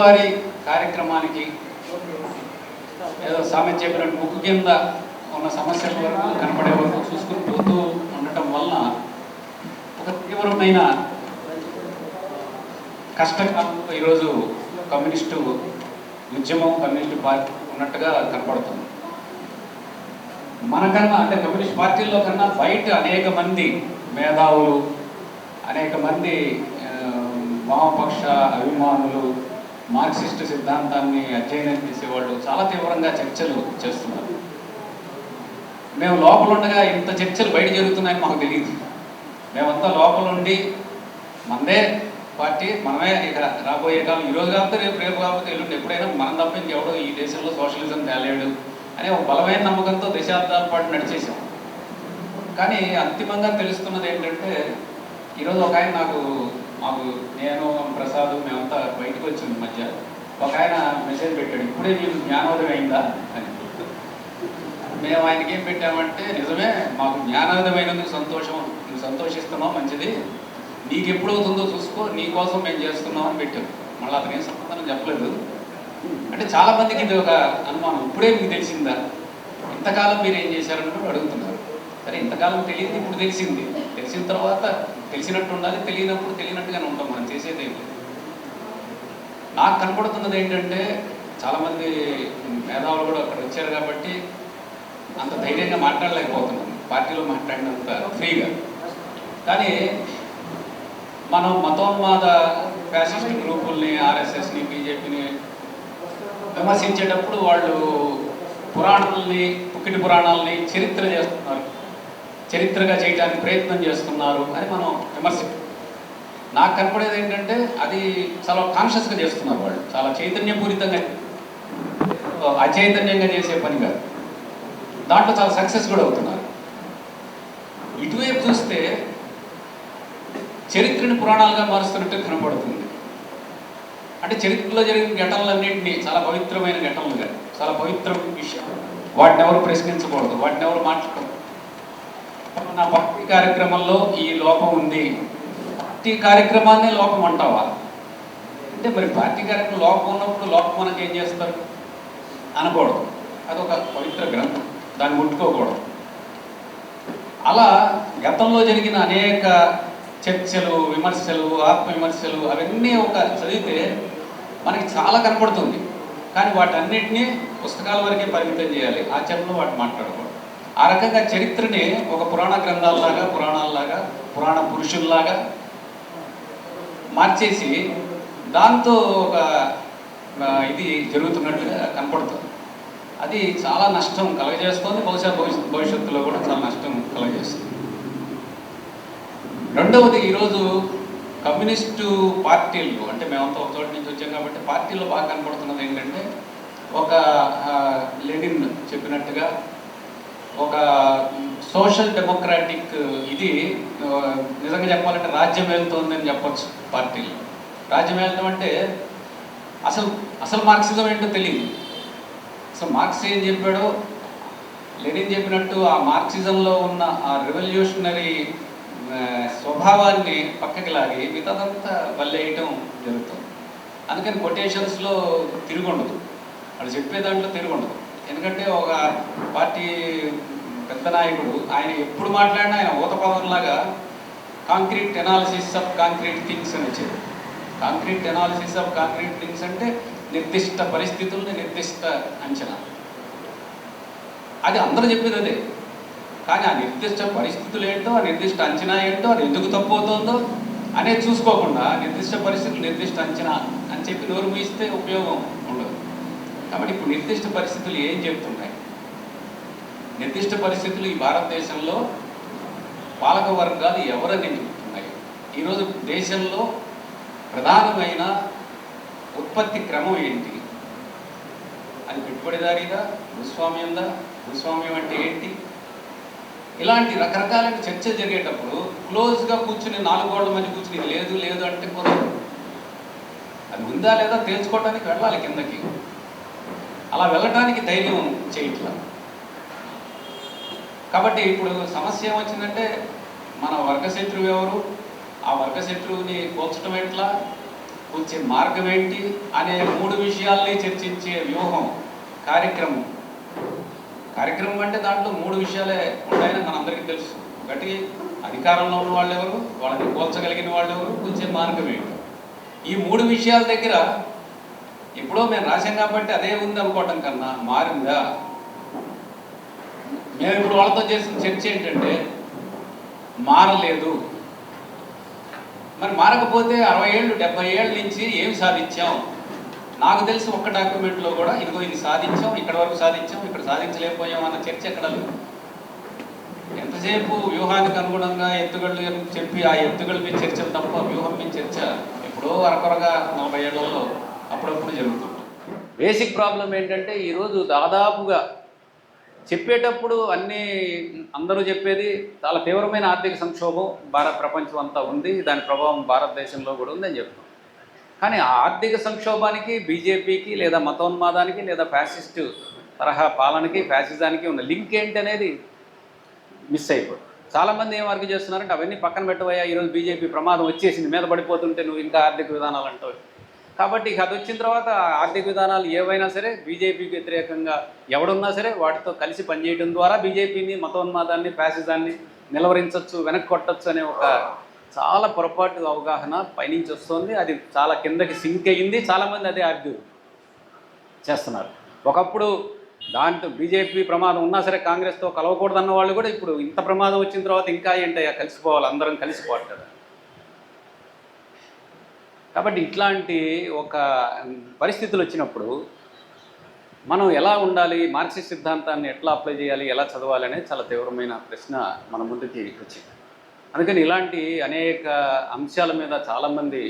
రోజువారీ కార్యక్రమానికి ఏదో సామెత చెప్పినట్టు ముక్కు కింద ఉన్న సమస్యల వరకు కనపడే వరకు చూసుకుని పోతూ ఉండటం వలన ఒక తీవ్రమైన కష్టకాలంలో ఈరోజు కమ్యూనిస్టు ఉద్యమం కమ్యూనిస్టు పార్టీ ఉన్నట్టుగా కనపడుతుంది. మనకన్నా అంటే కమ్యూనిస్ట్ పార్టీల్లో కన్నా బయట అనేక మంది మేధావులు అనేక మంది వామపక్ష అభిమానులు మార్క్సిస్ట్ సిద్ధాంతాన్ని అధ్యయనం చేసేవాళ్ళు చాలా తీవ్రంగా చర్చలు చేస్తున్నారు. మేము లోపల ఉండగా ఇంత చర్చలు బయట జరుగుతున్నాయని మాకు తెలియదు మేమంతా లోపల ఉండి మనదే పార్టీ మనమే ఇక రాబోయే కాలం ఈ రోజు కాకపోతే రేపు రేపు కాకపోతే ఎల్లుండి ఎప్పుడైనా మనం తప్ప ఇంకెవడో ఈ దేశంలో సోషలిజం తేలేడు అనే ఒక బలమైన నమ్మకంతో దశాబ్దాల పాటు నడిచేసాం కానీ అంతిమంగా తెలుస్తున్నది ఏంటంటే ఈరోజు ఒక ఆయన నాకు మాకు నేను ప్రసాద్ మేమంతా బయటకు వచ్చాము మధ్య. ఒక ఆయన మెసేజ్ పెట్టాడు ఇప్పుడే నీకు జ్ఞానోదయం అయిందా? అని. మేము ఆయనకి ఏం పెట్టామంటే నిజమే మాకు జ్ఞానోదయమైనందుకు సంతోషం నువ్వు సంతోషిస్తున్నావు మంచిది. నీకు ఎప్పుడు అవుతుందో చూసుకో నీ కోసం మేము చేస్తున్నాం అని పెట్టాం. మళ్ళీ అతను ఏం సమాధానం చెప్పలేదు. అంటే చాలా మందికి ఇది ఒక అనుమానం. ఇప్పుడే మీకు తెలిసిందా? ఇంతకాలం మీరు ఏం చేశారని కూడా అడుగుతున్నారు. సరే ఇంతకాలం తెలియదు ఇప్పుడు తెలిసింది. తెలిసిన తర్వాత తెలిసినట్టు ఉండాలి తెలియనప్పుడు తెలియనట్టుగానే ఉంటాం మనం చేసేది ఏం లేదు నాకు కనపడుతున్నది ఏంటంటే చాలామంది మేధావులు కూడా అక్కడ వచ్చారు కాబట్టి అంత ధైర్యంగా మాట్లాడలేకపోతున్నాం. పార్టీలో మాట్లాడినంత ఫ్రీగా. కానీ మనం మతోన్మాద ఫ్యాసిస్ట్ గ్రూపుల్ని ఆర్ఎస్ఎస్ని బీజేపీని విమర్శించేటప్పుడు వాళ్ళు పురాణాలని పుక్కిటి పురాణాలని చరిత్ర చేస్తున్నారు. చరిత్రగా చేయడానికి ప్రయత్నం చేస్తున్నారు అని మనం విమర్శ. నాకు కనపడేది ఏంటంటే అది చాలా కాన్షియస్గా చేస్తున్నారు వాళ్ళు. చాలా చైతన్యపూరితంగా అచైతన్యంగా చేసే పని కాదు. దాంట్లో చాలా సక్సెస్ కూడా అవుతున్నారు. ఇటువైపు చూస్తే చరిత్రని పురాణాలుగా మారుస్తున్నట్టు కనపడుతుంది. అంటే చరిత్రలో జరిగిన ఘటనలన్నింటినీ చాలా పవిత్రమైన ఘటనలుగా చాలా పవిత్ర విషయం. వాటిని ఎవరు ప్రశ్నించకూడదు వాటిని ఎవరు మాట్లాడకూడదు. నా భక్తి కార్యక్రమంలో ఈ లోపం ఉంది. భక్తి కార్యక్రమాన్ని లోపం అంటావా? అంటే మరి పార్టీ కార్యక్రమం లోపం ఉన్నప్పుడు లోపం మనకి ఏం చేస్తారు? అనకూడదు. అదొక పవిత్ర గ్రంథం. దాన్ని ముట్టుకోకూడదు. అలా గతంలో జరిగిన అనేక చర్చలు విమర్శలు ఆత్మవిమర్శలు అవన్నీ ఒక చదివితే మనకి చాలా కనపడుతుంది. కానీ వాటన్నిటినీ పుస్తకాల వరకే పరిమితం చేయాలి. ఆచరణలో వాటి మాట్లాడకూడదు ఆ రకంగా చరిత్రని ఒక పురాణ గ్రంథాలలాగా పురాణాల్లాగా పురాణ పురుషుల్లాగా మార్చేసి దాంతో ఒక ఇది జరుగుతున్నట్టుగా కనపడుతుంది. అది చాలా నష్టం కలగజేస్తుంది బహుశా భవిష్యత్ భవిష్యత్తులో కూడా చాలా నష్టం కలగజేస్తుంది. రెండవది ఈరోజు కమ్యూనిస్టు పార్టీలు అంటే మేమంతా ఒక చోటు నుంచి వచ్చాం కాబట్టి పార్టీలో బాగా కనపడుతున్నది ఏంటంటే ఒక లెనిన్ చెప్పినట్టుగా ఒక సోషల్ డెమోక్రాటిక్ ఇది నిజంగా చెప్పాలంటే రాజ్యం వెళ్తోందని చెప్పచ్చు పార్టీలు. రాజ్యం వెళ్తాం అంటే అసలు అసలు మార్క్సిజం ఏంటో తెలియదు అసలు మార్క్స్ ఏం చెప్పాడో లెనిన్ చెప్పినట్టు ఆ మార్క్సిజంలో ఉన్న ఆ రెవల్యూషనరీ స్వభావాన్ని పక్కకి లాగి మిగతాదంతా వల్లేయటం జరుగుతుంది. అందుకని కొటేషన్స్లో తిరుగుండదు. వాళ్ళు చెప్పే దాంట్లో తిరుగుండదు. ఎందుకంటే ఒక పార్టీ పెద్ద నాయకుడు ఆయన ఎప్పుడు మాట్లాడినా ఆయన ఊత పదంలాగా concrete analysis of concrete things అని వచ్చేది concrete analysis of concrete things అంటే నిర్దిష్ట పరిస్థితుల్ని నిర్దిష్ట అంచనా. అది అందరూ చెప్పేది అదే. కానీ ఆ నిర్దిష్ట పరిస్థితులు ఏంటో ఆ నిర్దిష్ట అంచనా ఏంటో అది ఎందుకు తప్పు అవుతుందో అనేది చూసుకోకుండా నిర్దిష్ట పరిస్థితులు నిర్దిష్ట అంచనా అని చెప్పి నోరు మూయిస్తే ఉపయోగం ఉండదు. కాబట్టి ఇప్పుడు నిర్దిష్ట పరిస్థితులు ఏం చెప్తున్నాయి? నిర్దిష్ట పరిస్థితులు ఈ భారతదేశంలో పాలక వర్గాలు ఎవరని చెప్తున్నాయి ఈరోజు దేశంలో ప్రధానమైన ఉత్పత్తి క్రమం ఏంటి? అది పెట్టుబడిదారీదా? భూస్వామ్యందా? భూస్వామ్యం అంటే ఏంటి? ఇలాంటి రకరకాలైన చర్చలు జరిగేటప్పుడు క్లోజ్గా కూర్చుని నాలుగు గోడల మధ్య కూర్చుని లేదు లేదు అంటే కుదరదు అది ఉందా లేదా తేల్చుకోవడానికి వెళ్ళాలి కిందకి. అలా వెళ్ళటానికి ధైర్యం చేయట్లా. కాబట్టి ఇప్పుడు సమస్య ఏమొచ్చిందంటే మన వర్గశత్రువు ఎవరు? ఆ వర్గశత్రువుని పోల్చడం ఎట్లా? వచ్చే మార్గం ఏంటి? అనే మూడు విషయాల్ని చర్చించే వ్యూహం కార్యక్రమం. కార్యక్రమం అంటే దాంట్లో మూడు విషయాలే ఉంటాయని మనందరికీ తెలుసు. ఒకటి అధికారంలో ఉన్న వాళ్ళు ఎవరు? వాళ్ళని పోల్చగలిగిన వాళ్ళు ఎవరు? కొంచెం మార్గం ఏంటి? ఈ మూడు విషయాల దగ్గర ఎప్పుడో మేము రాశాం కాబట్టి అదే ఉంది అనుకోవటం కన్నా మారిందా? మేము ఇప్పుడు వాళ్ళతో చేసిన చర్చ ఏంటంటే మారలేదు. మరి మారకపోతే అరవై ఏళ్ళు డెబ్బై ఏళ్ళ నుంచి ఏం సాధించాం? నాకు తెలిసి ఒక్క డాక్యుమెంట్లో కూడా ఇదిగో ఇది సాధించాం ఇక్కడ వరకు సాధించాం ఇక్కడ సాధించలేకపోయాం అన్న చర్చ ఎక్కడ లేదు. ఎంతసేపు వ్యూహానికి అనుగుణంగా ఎత్తుగళ్ళు చెప్పి ఆ ఎత్తుగళ్ళ మీద చర్చ తప్ప వ్యూహం మీద చర్చ ఎప్పుడో అరకొరగా నలభై ఏళ్ళలో అప్పుడప్పుడు జరుగుతుంది బేసిక్ ప్రాబ్లం ఏంటంటే ఈరోజు దాదాపుగా చెప్పేటప్పుడు అన్నీ అందరూ చెప్పేది చాలా తీవ్రమైన ఆర్థిక సంక్షోభం భారత ప్రపంచం అంతా ఉంది దాని ప్రభావం భారతదేశంలో కూడా ఉందని చెప్తాం. కానీ ఆ ఆర్థిక సంక్షోభానికి బీజేపీకి లేదా మతోన్మాదానికి లేదా ఫ్యాసిస్టు తరహా పాలనకి ఫ్యాసిజానికి ఉన్న లింక్ ఏంటి అనేది మిస్ అయిపోయి చాలామంది ఏం వర్క్ చేస్తున్నారంటే అవన్నీ పక్కన పెట్టబోయా ఈరోజు బీజేపీ ప్రమాదం వచ్చేసింది మీద పడిపోతుంటే నువ్వు ఇంకా ఆర్థిక విధానాలు అంటావు. కాబట్టి అది వచ్చిన తర్వాత ఆర్థిక విధానాలు ఏవైనా సరే బీజేపీకి వ్యతిరేకంగా ఎవడున్నా సరే వాటితో కలిసి పనిచేయడం ద్వారా బీజేపీని మతోన్మాదాన్ని ఫ్యాసిజాన్ని నిలవరించవచ్చు వెనక్కి కొట్టచ్చు అనే ఒక చాలా పొరపాటు అవగాహన పైనుంచి వస్తుంది. అది చాలా కిందకి సింక్ అయ్యింది. చాలామంది అదే ఆర్గ్యూ చేస్తున్నారు. ఒకప్పుడు దాంట్లో బీజేపీ ప్రమాదం ఉన్నా సరే కాంగ్రెస్తో కలవకూడదన్న వాళ్ళు కూడా ఇప్పుడు ఇంత ప్రమాదం వచ్చిన తర్వాత ఇంకా ఏంటయ్యా? కలిసిపోవాలి. అందరం కలిసిపోవాలి కదా. కాబట్టి ఇట్లాంటి ఒక పరిస్థితులు వచ్చినప్పుడు మనం ఎలా ఉండాలి మార్క్సిస్ట్ సిద్ధాంతాన్ని ఎట్లా అప్లై చేయాలి ఎలా చదవాలి అనేది చాలా తీవ్రమైన ప్రశ్న మన ముందుకి వచ్చింది. అందుకని ఇలాంటి అనేక అంశాల మీద చాలామంది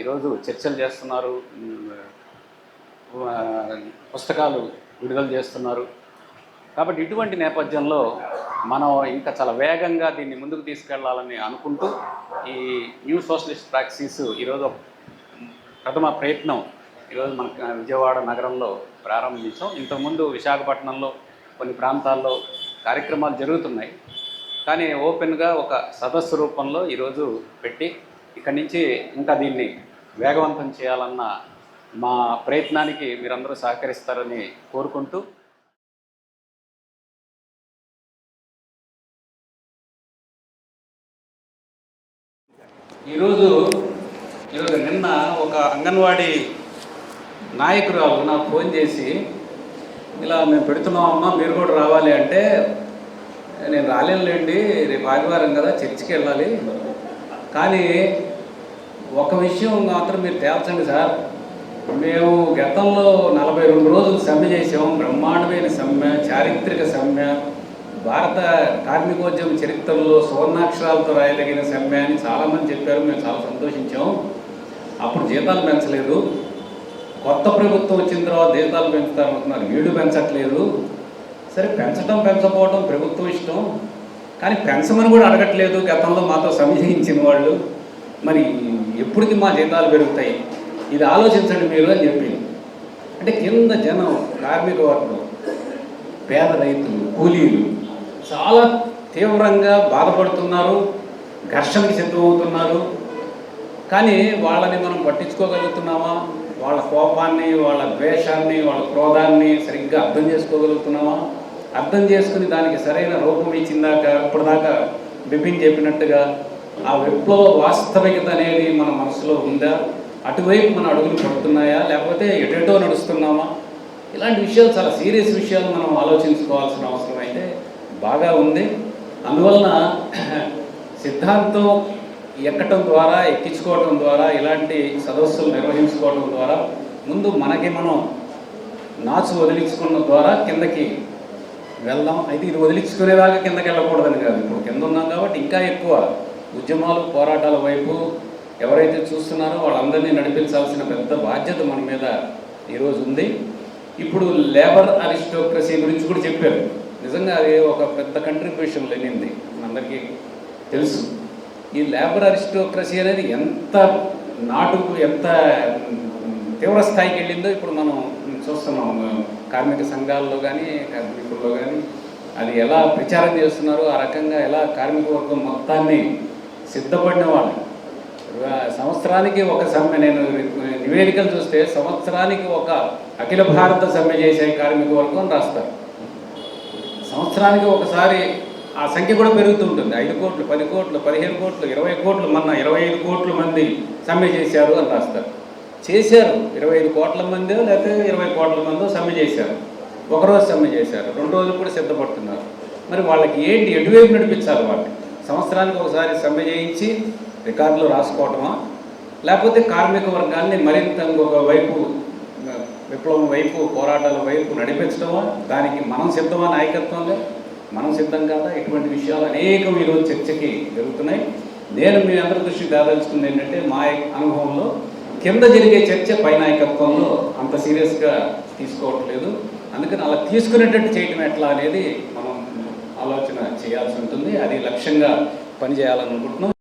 ఈరోజు చర్చలు చేస్తున్నారు పుస్తకాలు విడుదల చేస్తున్నారు. కాబట్టి ఇటువంటి నేపథ్యంలో మనం ఇంకా చాలా వేగంగా దీన్ని ముందుకు తీసుకెళ్ళాలని అనుకుంటూ ఈ న్యూ సోషలిస్ట్ ప్రాక్టీస్ ఈరోజు ప్రథమ ప్రయత్నం ఈరోజు మన విజయవాడ నగరంలో ప్రారంభించాం. ఇంతకుముందు విశాఖపట్నంలో కొన్ని ప్రాంతాల్లో కార్యక్రమాలు జరుగుతున్నాయి. కానీ ఓపెన్గా ఒక సదస్సు రూపంలో ఈరోజు పెట్టి ఇక్కడి నుంచి ఇంకా దీన్ని వేగవంతం చేయాలన్న మా ప్రయత్నానికి మీరందరూ సహకరిస్తారని కోరుకుంటూ ఈరోజు ఈరోజు నిన్న ఒక అంగన్వాడీ నాయకురాలు నాకు ఫోన్ చేసి ఇలా మేము పెడుతున్నామమ్మా మీరు కూడా రావాలి అంటే నేను రాలేనులేండి రేపు ఆదివారం కదా చర్చికి వెళ్ళాలి. కానీ ఒక విషయం మాత్రం మీరు తేల్చండి సార్. మేము గతంలో నలభై రెండు రోజులు సమ్మె చేసాము బ్రహ్మాండమైన సమ్మె చారిత్రక సమ్మె భారత కార్మికోద్యమ చరిత్రలో సువర్ణాక్షరాలతో రాయదగిన సమ్మె అని చాలామంది చెప్పారు. మేము చాలా సంతోషించాం. అప్పుడు జీతాలు పెంచలేదు. కొత్త ప్రభుత్వం వచ్చిన తర్వాత జీతాలు పెంచుతామంటున్నారు. వీళ్ళు పెంచట్లేదు. సరే పెంచడం పెంచకపోవడం ప్రభుత్వం ఇష్టం. కానీ పెంచమని కూడా అడగట్లేదు. గతంలో మాతో సమీక్షించిన వాళ్ళు. మరి ఎప్పటికి మా జీతాలు పెరుగుతాయి? ఇది ఆలోచించండి మీరు అని చెప్పింది అంటే కింద జనం కార్మిక వర్గం పేద రైతులు కూలీలు చాలా తీవ్రంగా బాధపడుతున్నారు. ఘర్షణకి సిద్ధమవుతున్నారు. కానీ వాళ్ళని మనం పట్టించుకోగలుగుతున్నామా? వాళ్ళ కోపాన్ని వాళ్ళ ద్వేషాన్ని వాళ్ళ క్రోధాన్ని సరిగ్గా అర్థం చేసుకోగలుగుతున్నామా? అర్థం చేసుకుని దానికి సరైన రూపం ఇచ్చిందాక ఇప్పటిదాకా బిపిన్ చెప్పినట్టుగా ఆ విప్లవ వాస్తవికత అనేది మన మనసులో ఉందా? అటువైపు మన అడుగులు పడుతున్నాయా? లేకపోతే ఎటెటో నడుస్తున్నామా? ఇలాంటి విషయాలు చాలా సీరియస్ విషయాలు మనం ఆలోచించుకోవాల్సిన అవసరం అయితే బాగా ఉంది. అందువలన సిద్ధాంతం ఎక్కటం ద్వారా ఎక్కించుకోవటం ద్వారా ఇలాంటి సదస్సులు నిర్వహించుకోవడం ద్వారా ముందు మనకి మనం నాచు వదిలించుకున్న ద్వారా కిందకి వెళ్దాం. అయితే ఇది వదిలించుకునేలాగా కిందకి వెళ్ళకూడదని కాదు. ఇప్పుడు కింద ఉన్నాం కాబట్టి ఇంకా ఎక్కువ ఉద్యమాలు పోరాటాల వైపు ఎవరైతే చూస్తున్నారో వాళ్ళందరినీ నడిపించాల్సిన పెద్ద బాధ్యత మన మీద ఈరోజు ఉంది. ఇప్పుడు లేబర్ అరిస్టోక్రసీ గురించి కూడా చెప్పారు. నిజంగా అది ఒక పెద్ద కంట్రిబ్యూషన్ లేనింది. మనందరికీ తెలుసు. ఈ లేబర్ అరిస్టోక్రసీ అనేది ఎంత నాటుకు ఎంత తీవ్ర స్థాయికి వెళ్ళిందో ఇప్పుడు మనం చూస్తున్నాం. కార్మిక సంఘాల్లో కానీ కార్మికుల్లో కానీ అది ఎలా ప్రచారం చేస్తున్నారో ఆ రకంగా ఎలా కార్మిక వర్గం మొత్తాన్ని సిద్ధపడిన వాళ్ళు. సంవత్సరానికి ఒక సమ్మె నేను నివేదికలు చూస్తే సంవత్సరానికి ఒక అఖిల భారత సమ్మె చేసే కార్మిక వర్గం రాస్తారు. సంవత్సరానికి ఒకసారి ఆ సంఖ్య కూడా పెరుగుతుంటుంది ఐదు కోట్లు పది కోట్లు పదిహేను కోట్లు ఇరవై కోట్లు మొన్న ఇరవై ఐదు కోట్ల మంది సమ్మె చేశారు అని రాస్తారు. చేశారు. ఇరవై ఐదు కోట్ల మంది లేకపోతే ఇరవై కోట్ల మంది సమ్మె చేశారు. ఒకరోజు సమ్మె చేశారు. రెండు రోజులు కూడా సిద్ధపడుతున్నారు. మరి వాళ్ళకి ఏంటి ఎటువైపు నడిపించాలి వాళ్ళకి? సంవత్సరానికి ఒకసారి సమ్మె చేయించి రికార్డులు రాసుకోవటమా? లేకపోతే కార్మిక వర్గాన్ని మరింత ఇంకొక వైపు విప్లవం వైపు పోరాటాల వైపు నడిపించడమా దానికి మనం సిద్ధమా? నాయకత్వంలో? మనం సిద్ధం కాదా? ఇటువంటి విషయాలు అనేకం ఈరోజు చర్చకి జరుగుతున్నాయి. నేను మీ అందరి దృష్టికి దాదలుచుకుంది ఏంటంటే మా అనుభవంలో కింద జరిగే చర్చ పై నాయకత్వంలో అంత సీరియస్గా తీసుకోవట్లేదు. అందుకని అలా తీసుకునేటట్టు చేయటం ఎట్లా అనేది మనం ఆలోచన చేయాల్సి ఉంటుంది. అది లక్ష్యంగా పనిచేయాలనుకుంటున్నాం.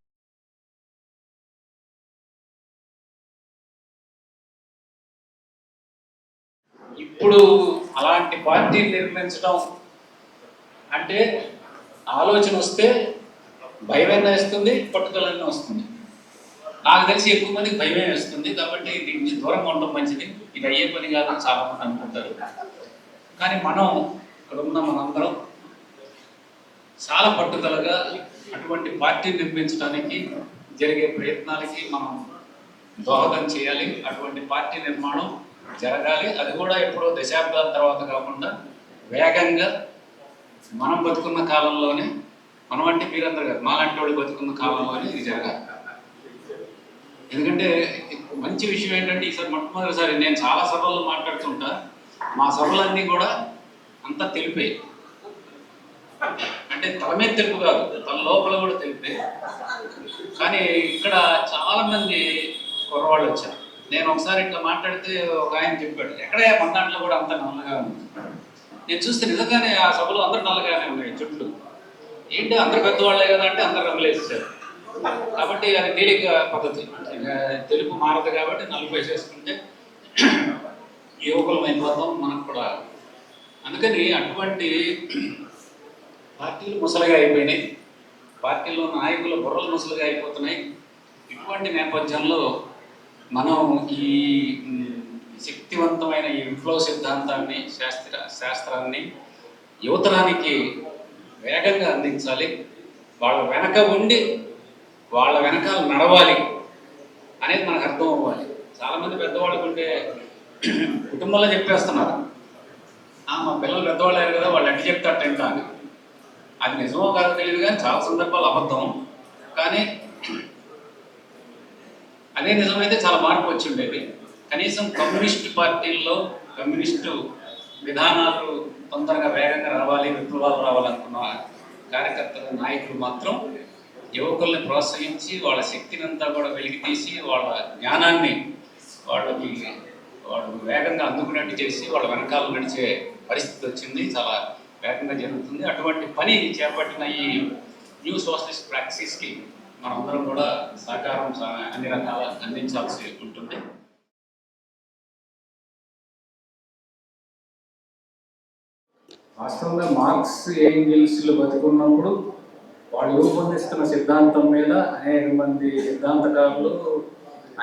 ఇప్పుడు అలాంటి పార్టీ నిర్మించడం అంటే ఆలోచన వస్తే భయమైనా వేస్తుంది పట్టుదలైనా వస్తుంది. నాకు తెలిసి ఎక్కువ మందికి భయమే వేస్తుంది కాబట్టి దీని నుంచి దూరంగా ఉండడం మంచిది. ఇది అయ్యే పని కాదని చాలా మంది అనుకుంటారు. కానీ మనం ఇక్కడ ఉన్న మనందరం చాలా పట్టుదలగా అటువంటి పార్టీ నిర్మించడానికి జరిగే ప్రయత్నాలకి మనం దోహదం చేయాలి. అటువంటి పార్టీ నిర్మాణం జరగాలి. అది కూడా ఎప్పుడో దశాబ్దాల తర్వాత కాకుండా వేగంగా మనం బతుకున్న కాలంలోనే మనం అంటే మీరందరూ కాదు మాలాంటి వాళ్ళు బతుకున్న కాలంలోనే ఇది జరగాలి. ఎందుకంటే మంచి విషయం ఏంటంటే ఈసారి మొట్టమొదటిసారి నేను చాలా సభల్లో మాట్లాడుతుంటా. మా సభలన్నీ కూడా అంతా తెలిపే. అంటే తల మీద తెలుపు కాదు తన లోపల కూడా తెలిపే. కానీ ఇక్కడ చాలా మంది కుర్రవాళ్ళు వచ్చారు. నేను ఒకసారి ఇట్లా మాట్లాడితే ఒక ఆయన చెప్పాడు ఎక్కడే మన దాంట్లో కూడా అంత నల్లగా ఉంది? నేను చూస్తే నిజంగానే ఆ సభలో అందరు నల్లగానే ఉన్నాయి చుట్టూ ఏంటి అందరు పెద్దవాళ్ళే కదా అంటే అందరు రంగులేసేసారు కాబట్టి అది తేలిక పద్ధతి. తెలుపు మారదు కాబట్టి నలుపు వేసేసుకుంటే యువకులమైన అయిపోతాం మనకు కూడా. అందుకని అటువంటి పార్టీలు ముసలిగా అయిపోయినాయి. పార్టీలో నాయకుల బుర్రలు ముసలిగా అయిపోతున్నాయి. ఇటువంటి నేపథ్యంలో మనం ఈ శక్తివంతమైన ఈ విప్లవ సిద్ధాంతాన్ని శాస్త్ర శాస్త్రాన్ని యువతరానికి వేగంగా అందించాలి. వాళ్ళ వెనక ఉండి వాళ్ళ వెనకాల నడవాలి అనేది మనకు అర్థం అవ్వాలి. చాలామంది పెద్దవాళ్ళకు ఉంటే కుటుంబంలో చెప్పేస్తున్నారు. మా పిల్లలు పెద్దవాళ్ళు అయ్యారు కదా వాళ్ళు ఎట్లా చెప్తే అట్ట అని. అది నిజమో కాదు తెలియదు కానీ చాలా సందర్భాలు అబద్ధం. కానీ అదే నిజమైతే చాలా మార్పు వచ్చి ఉండేది కనీసం కమ్యూనిస్ట్ పార్టీల్లో కమ్యూనిస్టు విధానాలు తొందరగా వేగంగా రావాలి విప్లవాలు రావాలనుకున్న కార్యకర్తలు నాయకులు మాత్రం యువకుల్ని ప్రోత్సహించి వాళ్ళ శక్తిని అంతా కూడా వెలికి తీసి వాళ్ళ జ్ఞానాన్ని వాళ్ళకి వాళ్ళు వేగంగా అందుకున్నట్టు చేసి వాళ్ళ వెనకాల నడిచే పరిస్థితి వచ్చింది. చాలా వేగంగా జరుగుతుంది. అటువంటి పని చేపట్టిన ఈ న్యూ సోషలిస్ట్ ప్రాక్టీస్కి మనందరం కూడా సహకారం అన్ని రకాల అందించాల్సి ఉంటుంది. వాస్తవంగా మార్క్స్ ఏంగిల్స్లు బతుకున్నప్పుడు వాళ్ళు రూపొందిస్తున్న సిద్ధాంతం మీద అనేక మంది సిద్ధాంతకారులు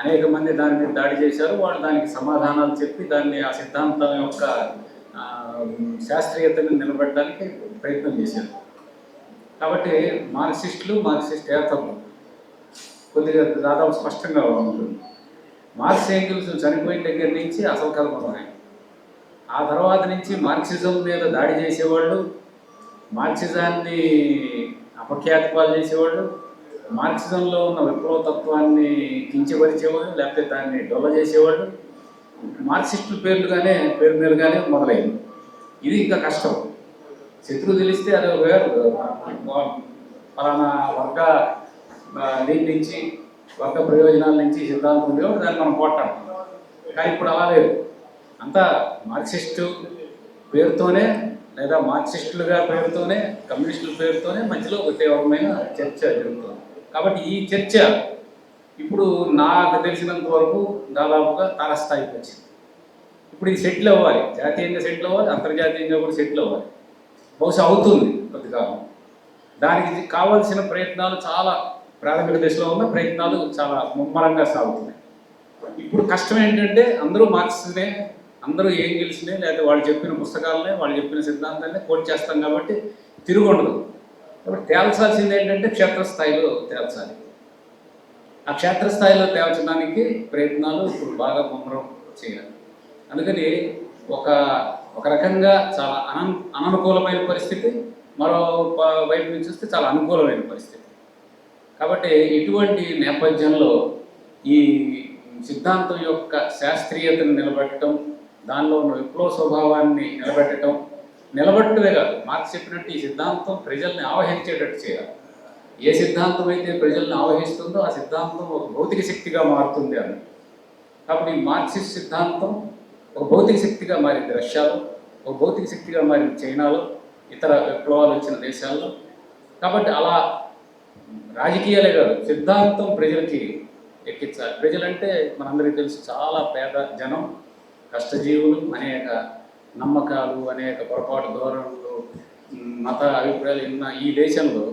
అనేక మంది దాని మీద దాడి చేశారు. వాళ్ళు దానికి సమాధానాలు చెప్పి దాన్ని ఆ సిద్ధాంతం యొక్క శాస్త్రీయతను నిలబెట్టడానికి ప్రయత్నం చేశారు. కాబట్టి మార్క్సిస్టులు మార్క్సిస్ట్ ఏతలు కొద్దిగా దాదాపు స్పష్టంగా ఉంటుంది. మార్క్స్ ఏంగిల్స్ చనిపోయిన దగ్గర నుంచి అసలు కథ ఆ తర్వాత నుంచి మార్క్సిజం మీద దాడి చేసేవాళ్ళు మార్క్సిజాన్ని అపఖ్యాతి పాలు చేసేవాళ్ళు మార్క్సిజంలో ఉన్న విప్లవ తత్వాన్ని కించపరిచేవాళ్ళు లేకపోతే దాన్ని డొల్ల చేసేవాళ్ళు. మార్క్సిస్టుల పేర్లుగానే పేరు మీదుగానే మొదలైంది. ఇది ఇంకా కష్టం. శత్రువు తెలిస్తే అది ఒక వేరు ఫలానా వర్గ దీని నుంచి వర్గ ప్రయోజనాల నుంచి సిద్ధాంతం ఉండేవాడు దాన్ని మనం కొట్టాం. కానీ ఇప్పుడు అలా లేదు. అంతా మార్క్సిస్టు పేరుతోనే లేదా మార్క్సిస్టులుగా పేరుతోనే కమ్యూనిస్టుల పేరుతోనే మధ్యలో ఒక తీవ్రమైన చర్చ జరుగుతుంది. కాబట్టి ఈ చర్చ ఇప్పుడు నాకు తెలిసినంత వరకు దాదాపుగా తారస్థాయికి వచ్చింది. ఇప్పుడు ఇది సెటిల్ అవ్వాలి. జాతీయంగా సెటిల్ అవ్వాలి అంతర్జాతీయంగా కూడా సెటిల్ అవ్వాలి. బహుశా అవుతుంది కొద్దికాలం దానికి కావాల్సిన ప్రయత్నాలు చాలా ప్రాథమిక దశలో ఉన్న ప్రయత్నాలు చాలా ముమ్మరంగా సాగుతున్నాయి. ఇప్పుడు కష్టం ఏంటంటే అందరూ మార్క్స్నే అందరూ ఏం గెలిచినాయి లేదా వాళ్ళు చెప్పిన పుస్తకాలనే వాళ్ళు చెప్పిన సిద్ధాంతాన్ని కోట్ చేస్తాం కాబట్టి తిరుగు ఉండదు. కాబట్టి తేల్చాల్సింది ఏంటంటే క్షేత్రస్థాయిలో తేల్చాలి. ఆ క్షేత్రస్థాయిలో తేల్చడానికి ప్రయత్నాలు ఇప్పుడు బాగా ముమ్మరం చేయాలి. అందుకని ఒక ఒక రకంగా చాలా అనం అననుకూలమైన పరిస్థితి మరో వైపు నుంచి వస్తే చాలా అనుకూలమైన పరిస్థితి. కాబట్టి ఇటువంటి నేపథ్యంలో ఈ సిద్ధాంతం యొక్క శాస్త్రీయతను నిలబెట్టడం దానిలో ఉన్న విప్లవ స్వభావాన్ని నిలబెట్టడం నిలబెట్టడమే కాదు మార్క్స్ చెప్పినట్టు ఈ సిద్ధాంతం ప్రజల్ని ఆవహించేటట్టు చేయాలి. ఏ సిద్ధాంతం అయితే ప్రజల్ని ఆవహిస్తుందో ఆ సిద్ధాంతం ఒక భౌతిక శక్తిగా మారుతుంది అని. కాబట్టి ఈ మార్క్సిస్ట్ సిద్ధాంతం ఒక భౌతిక శక్తిగా మారింది రష్యాలో ఒక భౌతిక శక్తిగా మారింది చైనాలో ఇతర విప్లవాలు వచ్చిన దేశాల్లో. కాబట్టి అలా రాజకీయాలే కాదు సిద్ధాంతం ప్రజలకి ఎక్కించాలి. ప్రజలంటే మనందరికీ తెలుసు చాలా పేద జనం కష్టజీవులు అనేక నమ్మకాలు అనేక పొరపాటు ధోరణులు మత అభిప్రాయాలు ఉన్న ఈ దేశంలో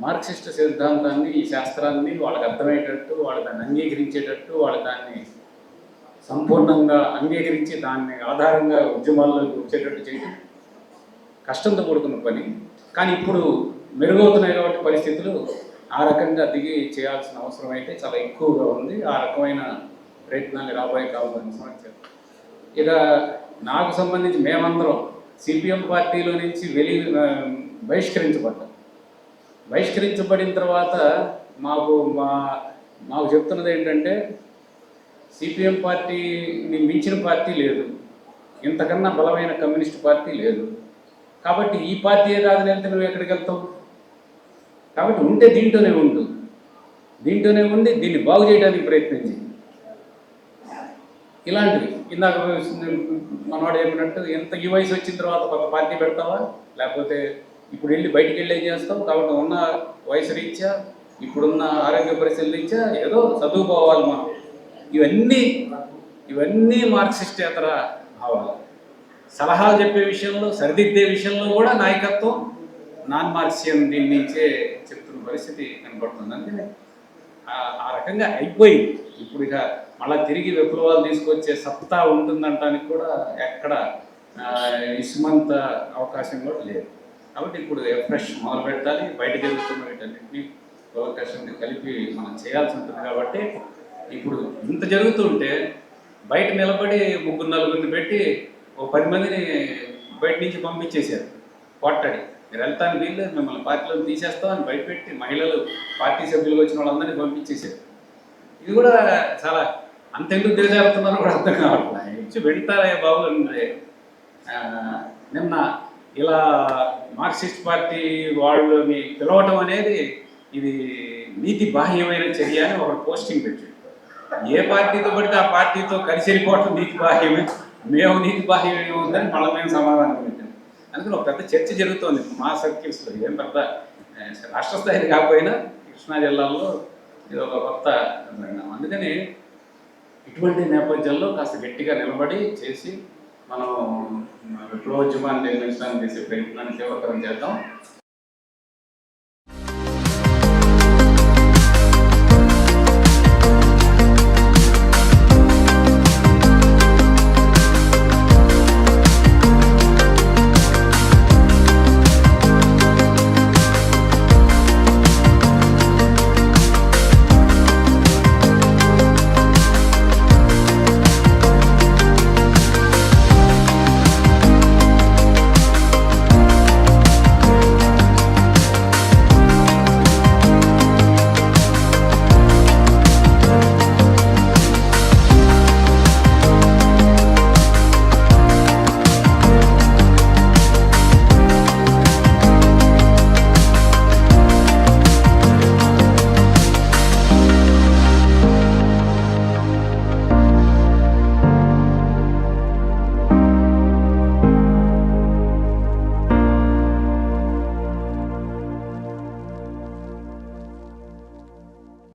మార్క్సిస్ట్ సిద్ధాంతాన్ని ఈ శాస్త్రాన్ని వాళ్ళకి అర్థమయ్యేటట్టు వాళ్ళు దాన్ని అంగీకరించేటట్టు వాళ్ళు దాన్ని సంపూర్ణంగా అంగీకరించి దాన్ని ఆధారంగా ఉద్యమాల్లోకి వచ్చేటట్టు చేయడం కష్టంతో కూడుకున్న పని. కానీ ఇప్పుడు మెరుగవుతున్నాయి కాబట్టి పరిస్థితులు ఆ రకంగా దిగి చేయాల్సిన అవసరం అయితే చాలా ఎక్కువగా ఉంది. ఆ రకమైన ప్రయత్నాలు రాబోయే కావాలని సమాచారం ఇలా నాకు సంబంధించి మేమందరం సిపిఎం పార్టీలో నుంచి వెలి బహిష్కరించబడ్డాం. బహిష్కరించబడిన తర్వాత మాకు మా మాకు చెప్తున్నది ఏంటంటే సిపిఎం పార్టీని మించిన పార్టీ లేదు. ఇంతకన్నా బలమైన కమ్యూనిస్ట్ పార్టీ లేదు. కాబట్టి ఈ పార్టీ కాదని వెళ్తే నువ్వు ఎక్కడికి వెళ్తావు? కాబట్టి ఉంటే దీంట్లోనే ఉండు. దీంట్లోనే ఉండి దీన్ని బాగు చేయడానికి ప్రయత్నించి ఇలాంటివి ఇందాక మనవాడు చెప్పినట్టు ఎంత ఈ వయసు వచ్చిన తర్వాత ఒక పార్టీ పెడతావా? లేకపోతే ఇప్పుడు వెళ్ళి బయటికి వెళ్ళి ఏం చేస్తావు? కాబట్టి ఉన్న వయసు రీత్యా ఇప్పుడున్న ఆరోగ్య పరిస్థితుల రీత్యా ఏదో చదువుకోవాలి మనం. ఇవన్నీ ఇవన్నీ మార్క్సిస్టేతర భావాలు. సలహాలు చెప్పే విషయంలో సరిదిద్దే విషయంలో కూడా నాయకత్వం నాన్ మార్క్సియం దీని నుంచే చెప్తున్న పరిస్థితి కనబడుతుంది. అందుకని ఆ రకంగా అయిపోయింది. ఇప్పుడు ఇక మళ్ళీ తిరిగి విప్లవాలు తీసుకొచ్చే సత్తా ఉంటుందంటానికి కూడా ఎక్కడ ఇసుమంత అవకాశం కూడా లేదు. కాబట్టి ఇప్పుడు ఫ్రెష్ మొదలు పెట్టాలి బయట జరుగుతున్న వీటన్నింటినీ అవకాశం కలిపి మనం చేయాల్సి ఉంటుంది కాబట్టి ఇప్పుడు ఇంత జరుగుతుంటే బయట నిలబడి ముగ్గురు నలుగురిని పెట్టి ఓ పది మందిని బయట నుంచి పంపించేశారు. కొట్టడి. మీరు వెళ్తాను వీళ్ళు మిమ్మల్ని పార్టీలో తీసేస్తామని బయట పెట్టి మహిళలు పార్టీ సభ్యులు వచ్చిన వాళ్ళందరినీ పంపించేశారు. ఇది కూడా చాలా అంతెందుకు దిగజారుతున్నారో కూడా అర్థం కావట్లేదు ఇచ్చి వెళ్తారా బాబు? అంటే నిన్న ఇలా మార్క్సిస్ట్ పార్టీ వాళ్ళని పిలవటం అనేది ఇది నీతి బాహ్యమైన చర్య అని ఒక పోస్టింగ్ పెట్టాడు. ఏ పార్టీతో పడితే ఆ పార్టీతో కలిసి వెళ్ళిపోవటం నీతి బాహ్యమే. మేము నీతి బాహ్యమే ఉందని మళ్ళీ మేము సమాధానం పెట్టాం. అందుకని ఒక పెద్ద చర్చ జరుగుతోంది. మా సర్కిల్స్లో ఏం పెద్ద రాష్ట్ర స్థాయిని కాకపోయినా కృష్ణా జిల్లాలో ఇది ఒక కొత్త అందుకని ఇటువంటి నేపథ్యంలో కాస్త గట్టిగా నిలబడి చేసి మనం విప్లవోద్యమాన్ని నిర్మించడానికి చేసే ప్రయత్నాన్ని తీవ్రతరం చేద్దాం.